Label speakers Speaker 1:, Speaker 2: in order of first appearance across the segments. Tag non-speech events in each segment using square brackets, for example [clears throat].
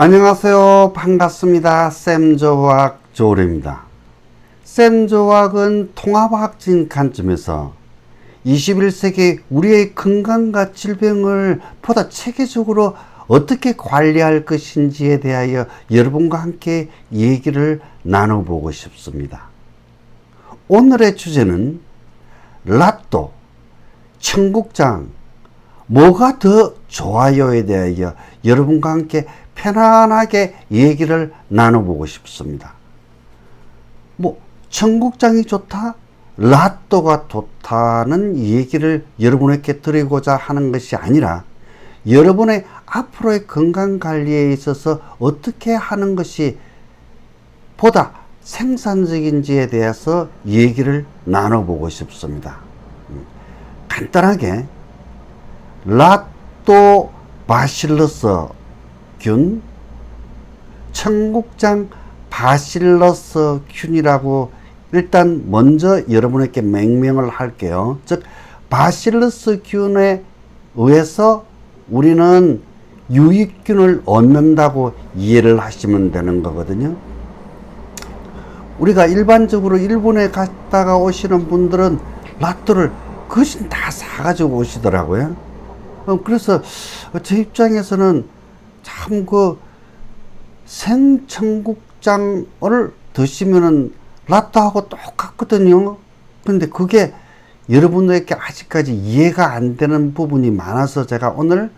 Speaker 1: 안녕하세요. 반갑습니다. 쌤조학 조울입니다. 쌤조학은 통합학적인 관점에서 21세기 우리의 건강과 질병을 보다 체계적으로 어떻게 관리할 것인지에 대하여 여러분과 함께 얘기를 나눠보고 싶습니다. 오늘의 주제는 라또, 청국장, 뭐가 더 좋아요에 대하여 여러분과 함께 편안하게 얘기를 나눠보고 싶습니다. 뭐, 청국장이 좋다? 라또가 좋다는 얘기를 여러분에게 드리고자 하는 것이 아니라 여러분의 앞으로의 건강 관리에 있어서 어떻게 하는 것이 보다 생산적인지에 대해서 얘기를 나눠보고 싶습니다. 음, 간단하게 라토바실러스 균, 청국장 바실러스 균이라고 일단 먼저 여러분에게 맹명을 할게요. 즉 바실러스 균에 의해서 우리는 유익균을 얻는다고 이해를 하시면 되는 거거든요. 우리가 일반적으로 일본에 갔다가 오시는 분들은 라또를 거신 다 사가지고 오시더라고요. 어, 그래서 제 입장에서는 참 그 생청국장을 드시면은 라또하고 똑같거든요. 근데 그게 여러분들에게 아직까지 이해가 안 되는 부분이 많아서 제가 오늘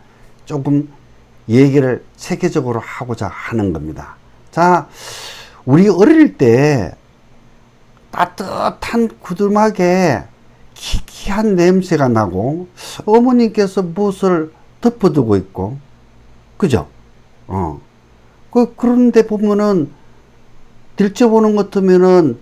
Speaker 1: 조금 얘기를 체계적으로 하고자 하는 겁니다. 자, 우리 어릴 때 따뜻한 구두막에 기키한 냄새가 나고 어머니께서 무엇을 덮어두고 있고 그죠? 어. 그, 그런데 보면은 들춰보는 것 같으면은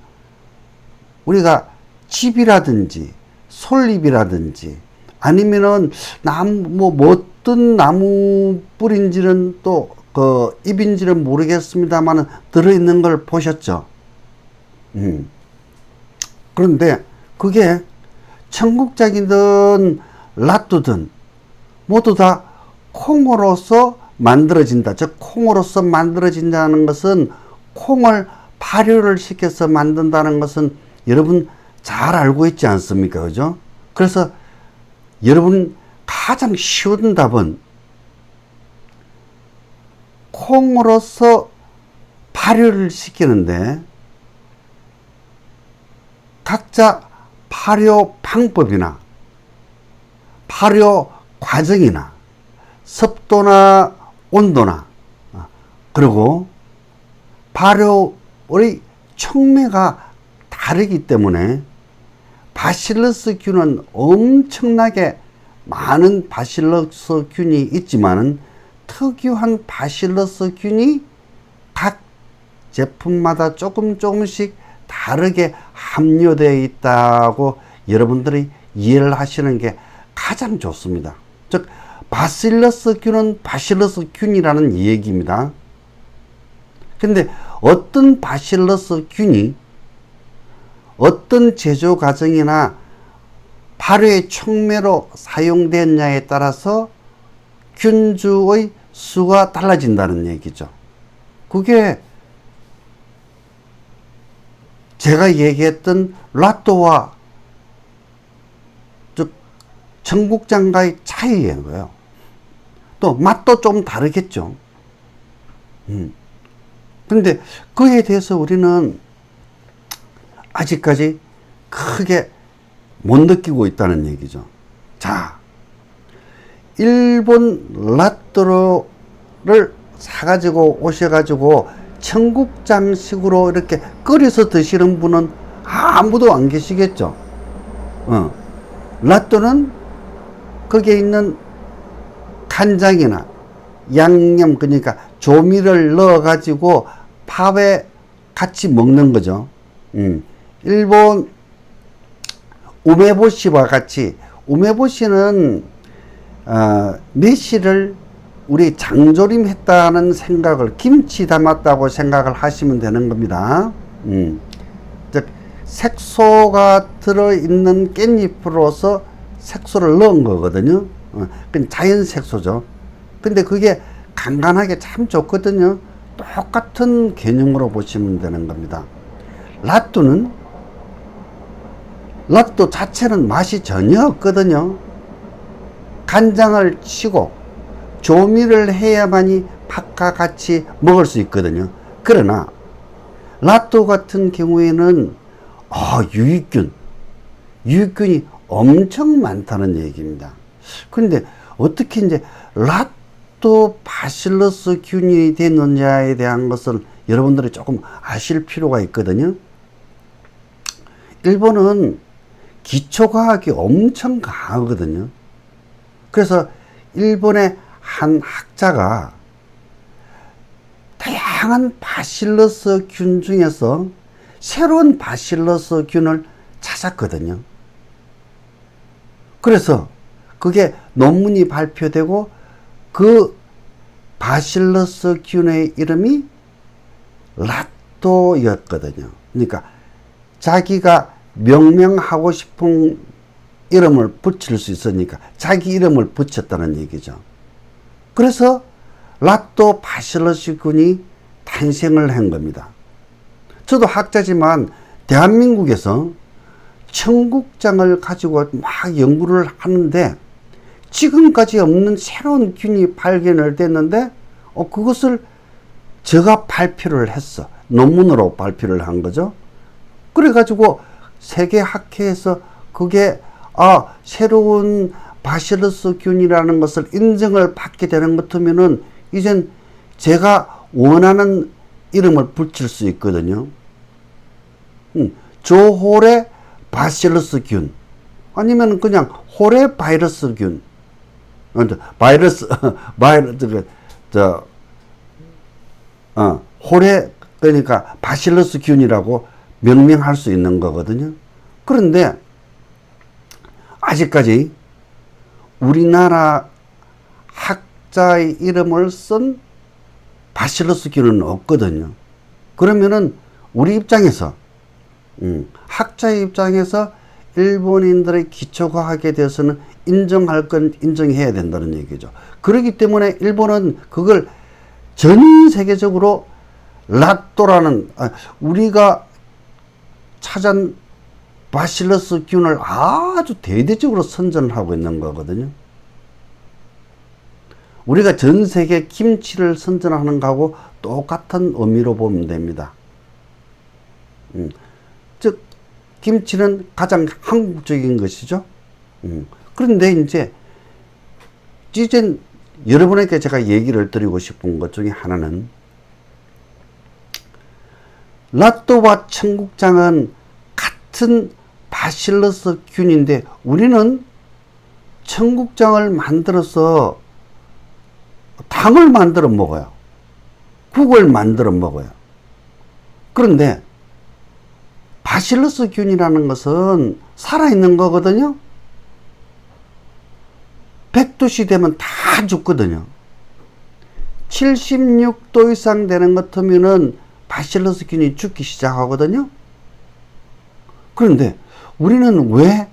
Speaker 1: 우리가 집이라든지 솔잎이라든지 아니면은 나무 뭐, 뭐 어떤 나무 뿌린지는 또 그 잎인지는 모르겠습니다만은 들어있는 걸 보셨죠. 음. 그런데 그게 청국장이든 라뚜든 모두 다 콩으로서 만들어진다. 즉 콩으로서 만들어진다는 것은 콩을 발효를 시켜서 만든다는 것은 여러분 잘 알고 있지 않습니까? 그죠? 그래서 여러분 가장 쉬운 답은 콩으로서 발효를 시키는데 각자 발효 방법이나 발효 과정이나 습도나 온도나 그리고 발효의 촉매가 다르기 때문에 바실러스 균은 엄청나게 많은 바실러스 균이 있지만은 특유한 바실러스 균이 각 제품마다 조금 조금씩 다르게 함유되어 있다고 여러분들이 이해를 하시는 게 가장 좋습니다. 즉 바실러스 균은 바실러스 균이라는 얘기입니다. 근데 어떤 바실러스 균이 어떤 제조 과정이나 발효의 촉매로 사용됐냐에 따라서 균주의 수가 달라진다는 얘기죠. 그게 제가 얘기했던 라또와 즉 청국장과의 차이예요. 또 맛도 좀 다르겠죠. 음. 근데 그에 대해서 우리는 아직까지 크게 못 느끼고 있다는 얘기죠. 자, 일본 라또를 사가지고 오셔가지고 청국장식으로 이렇게 끓여서 드시는 분은 아무도 안 계시겠죠. 어. 라또는 거기에 있는 간장이나 양념, 그러니까 조미를 넣어 가지고 밥에 같이 먹는 거죠. 음. 일본 우메보시와 같이 우메보시는 어, 메시를 우리 장조림했다는 생각을 김치 담았다고 생각을 하시면 되는 겁니다. 음. 즉 색소가 들어 있는 깻잎으로서 색소를 넣은 거거든요. 어, 자연 색소죠. 근데 그게 간간하게 참 좋거든요. 똑같은 개념으로 보시면 되는 겁니다. 라또는 라또 자체는 맛이 전혀 없거든요. 간장을 치고 조미를 해야만이 팥과 같이 먹을 수 있거든요. 그러나 라또 같은 경우에는 아, 유익균, 유익균이 엄청 많다는 얘기입니다. 그런데 어떻게 이제 라또 바실러스 균이 됐느냐에 대한 것을 여러분들이 조금 아실 필요가 있거든요. 일본은 기초과학이 엄청 강하거든요. 그래서 일본의 한 학자가 다양한 바실러스 균 중에서 새로운 바실러스 균을 찾았거든요. 그래서 그게 논문이 발표되고 그 바실러스 균의 이름이 라또였거든요. 그러니까 자기가 명명하고 싶은 이름을 붙일 수 있으니까 자기 이름을 붙였다는 얘기죠. 그래서 라또 바실러스 균이 탄생을 한 겁니다. 저도 학자지만 대한민국에서 청국장을 가지고 막 연구를 하는데 지금까지 없는 새로운 균이 발견을 됐는데 어, 그것을 제가 발표를 했어. 논문으로 발표를 한 거죠. 그래가지고 세계 학회에서 그게 아, 새로운 바시러스 균이라는 것을 인정을 받게 되는 것 같으면은 이젠 제가 원하는 이름을 붙일 수 있거든요. 음, 조홀의 바실러스 균 아니면 그냥 호레 바이러스 균 어, 바이러스 [laughs] 바이러스 저 어, 호레 그러니까 바실러스 균이라고 명명할 수 있는 거거든요. 그런데 아직까지 우리나라 학자의 이름을 쓴 바실러스 균은 없거든요. 그러면은 우리 입장에서 음, 학자의 입장에서 일본인들의 기초과학에 대해서는 인정할 건 인정해야 된다는 얘기죠. 그렇기 때문에 일본은 그걸 전 세계적으로 라또라는 아, 우리가 찾은 바실러스 균을 아주 대대적으로 선전하고 있는 거거든요. 우리가 전 세계 김치를 선전하는 거하고 똑같은 의미로 보면 됩니다. 음, 즉 김치는 가장 한국적인 것이죠. 음, 그런데 이제 이젠 여러분에게 제가 얘기를 드리고 싶은 것 중에 하나는 라또와 청국장은 같은 바실러스 균인데 우리는 청국장을 만들어서 당을 만들어 먹어요. 국을 만들어 먹어요. 그런데 바실러스 균이라는 것은 살아있는 거거든요. 100도씨 되면 다 죽거든요. 76도 이상 되는 것 같으면은 바실러스 균이 죽기 시작하거든요. 그런데 우리는 왜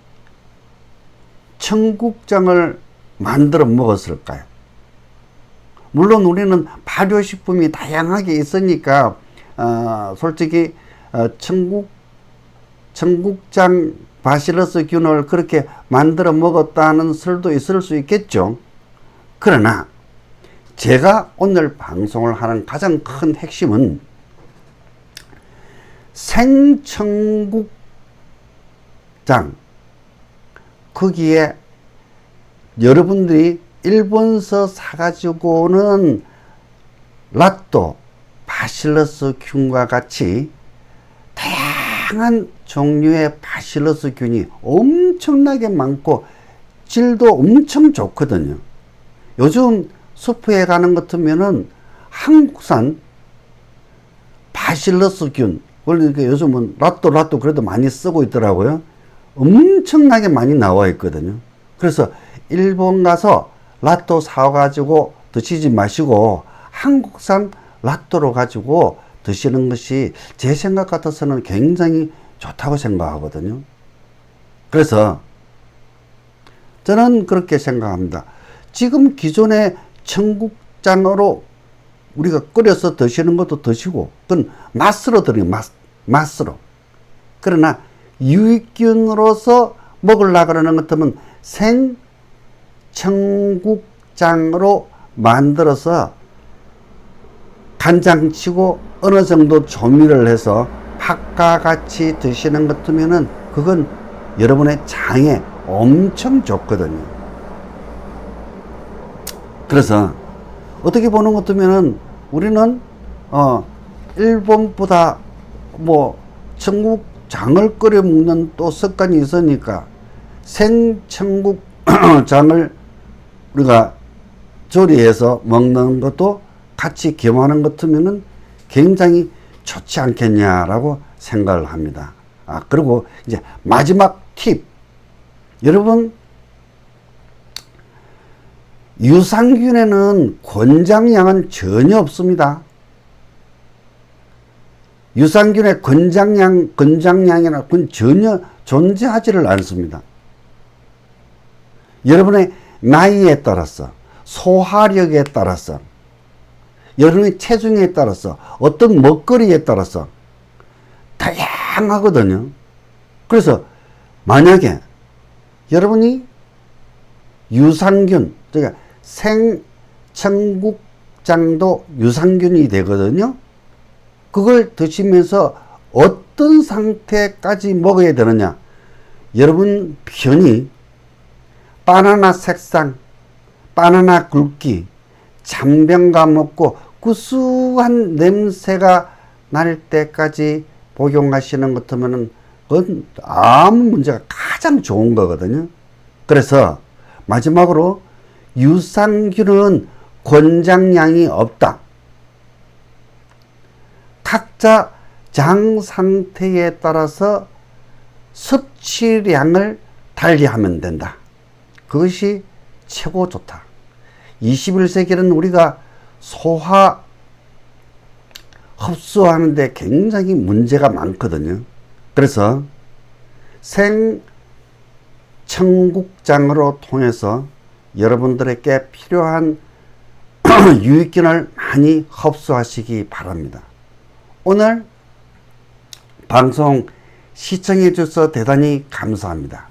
Speaker 1: 청국장을 만들어 먹었을까요? 물론 우리는 발효식품이 다양하게 있으니까 어, 솔직히 어, 청국 청국장 바실러스 균을 그렇게 만들어 먹었다는 설도 있을 수 있겠죠. 그러나 제가 오늘 방송을 하는 가장 큰 핵심은 생청국장 거기에 여러분들이 일본서 사가지고는 라또 바실러스 균과 같이 다양 한 종류의 바실러스 균이 엄청나게 많고 질도 엄청 좋거든요. 요즘 숲에 가는 것 같으면은 한국산 바실러스 균, 그러니까 요즘은 라또 라또 그래도 많이 쓰고 있더라고요. 엄청나게 많이 나와 있거든요. 그래서 일본 가서 라또 사가지고 드시지 마시고 한국산 라또로 가지고 드시는 것이 제 생각 같아서는 굉장히 좋다고 생각하거든요. 그래서 저는 그렇게 생각합니다. 지금 기존의 청국장으로 우리가 끓여서 드시는 것도 드시고 그건 맛으로 드려요. 맛, 맛으로. 그러나 유익균으로서 먹으려 그러는 것 같으면 생 청국장으로 만들어서 간장치고 어느 정도 조미를 해서 팥과 같이 드시는 것 같으면은 그건 여러분의 장에 엄청 좋거든요. 그래서 어떻게 보는 것 같으면은 우리는 어 일본보다 뭐 청국장을 끓여 먹는 또 습관이 있으니까 생청국장을 [clears throat] 우리가 조리해서 먹는 것도 같이 겸하는 것 같으면은 굉장히 좋지 않겠냐라고 생각을 합니다. 아, 그리고 이제 마지막 팁. 여러분, 유산균에는 권장량은 전혀 없습니다. 유산균의 권장량, 권장량이나 그건 전혀 존재하지를 않습니다. 여러분의 나이에 따라서, 소화력에 따라서, 여러분의 체중에 따라서, 어떤 먹거리에 따라서 다양하거든요. 그래서 만약에 여러분이 유산균, 그러니까 생청국장도 유산균이 되거든요. 그걸 드시면서 어떤 상태까지 먹어야 되느냐? 여러분 편히 바나나 색상, 바나나 굵기, 잔병감 먹고 구수한 냄새가 날 때까지 복용하시는 것 같으면은 그건 아무 문제가 가장 좋은 거거든요. 그래서 마지막으로 유산균은 권장량이 없다. 각자 장 상태에 따라서 섭취량을 달리하면 된다. 그것이 최고 좋다. 21세기는 우리가 소화 흡수하는데 굉장히 문제가 많거든요. 그래서 생청국장으로 통해서 여러분들에게 필요한 [clears throat] 유익균을 많이 흡수하시기 바랍니다. 오늘 방송 시청해 주셔서 대단히 감사합니다.